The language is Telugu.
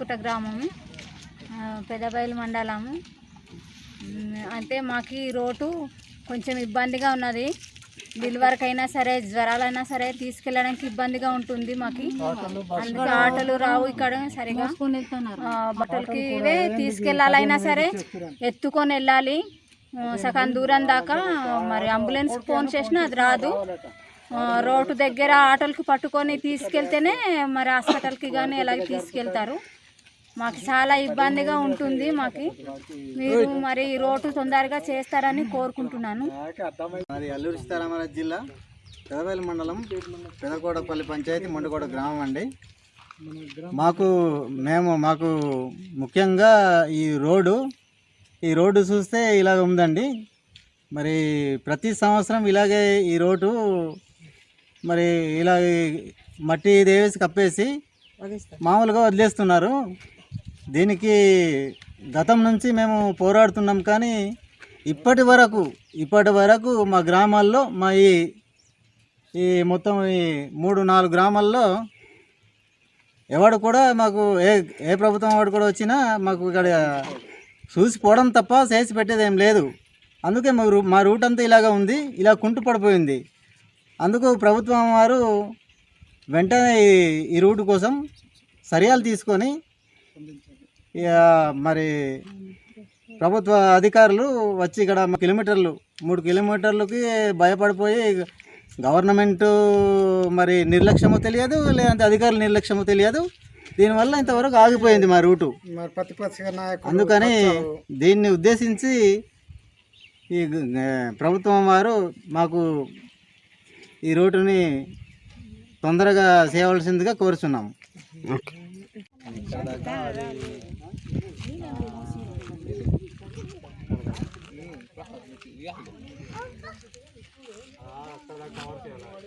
ముండుకుట గ్రామము పెదబయలు మండలము. అంటే మాకు ఈ రోడ్డు కొంచెం ఇబ్బందిగా ఉన్నది. అయినా సరే జ్వరాలైనా సరే తీసుకెళ్ళడానికి ఇబ్బందిగా ఉంటుంది మాకు. అందుకే ఆటోలు రావు ఇక్కడ సరిగా. బట్టలకి ఇవే తీసుకెళ్ళాలైనా సరే ఎత్తుకొని వెళ్ళాలి. సగం దూరం దాకా మరి అంబులెన్స్ ఫోన్ చేసినా అది రాదు. రోడ్డు దగ్గర ఆటోలకి పట్టుకొని తీసుకెళ్తేనే మరి హాస్పిటల్కి కానీ ఎలాగ తీసుకెళ్తారు. మాకు చాలా ఇబ్బందిగా ఉంటుంది మాకు. మీరు మరి ఈ రోడ్డు తొందరగా చేస్తారని కోరుకుంటున్నాను. మరి అల్లూరి సీతారామరాజు జిల్లా పెదవేలి మండలం పెదకోడపల్లి పంచాయతీ మొండకోట గ్రామం అండి. మాకు మేము మాకు ముఖ్యంగా ఈ రోడ్డు ఈ రోడ్డు చూస్తే ఇలాగ ఉందండి. మరి ప్రతి సంవత్సరం ఇలాగే ఈ రోడ్డు మరి ఇలా మట్టి దేవేసి కప్పేసి మామూలుగా వదిలేస్తున్నారు. దీనికి గతం నుంచి మేము పోరాడుతున్నాం కానీ ఇప్పటి వరకు ఇప్పటి వరకు మా గ్రామాల్లో మా ఈ ఈ మొత్తం ఈ మూడు నాలుగు గ్రామాల్లో ఎవడు కూడా మాకు ఏ ఏ ప్రభుత్వం వాడు కూడా వచ్చినా మాకు ఇక్కడ చూసిపోవడం తప్ప చేసి పెట్టేది ఏం లేదు. అందుకే మా రూ- మా రూట్ అంతా ఇలాగ ఉంది ఇలా కుంటు పడిపోయింది. అందుకు ప్రభుత్వం వారు వెంటనే ఈ- ఈ రూట్ కోసం చర్యలు తీసుకొని ఇక మరి ప్రభుత్వ అధికారులు వచ్చి ఇక్కడ కిలోమీటర్లు మూడు కిలోమీటర్లకి భయపడిపోయి గవర్నమెంట్ మరి నిర్లక్ష్యమో తెలియదు లేదంటే అధికారుల నిర్లక్ష్యమో తెలియదు. దీనివల్ల ఇంతవరకు ఆగిపోయింది మా రూటు. మరి ప్రతిపక్ష నాయకులు అందుకని దీన్ని ఉద్దేశించి ఈ ప్రభుత్వం వారు మాకు ఈ రూటుని తొందరగా చేయవలసిందిగా కోరుచున్నాము. Ah, 系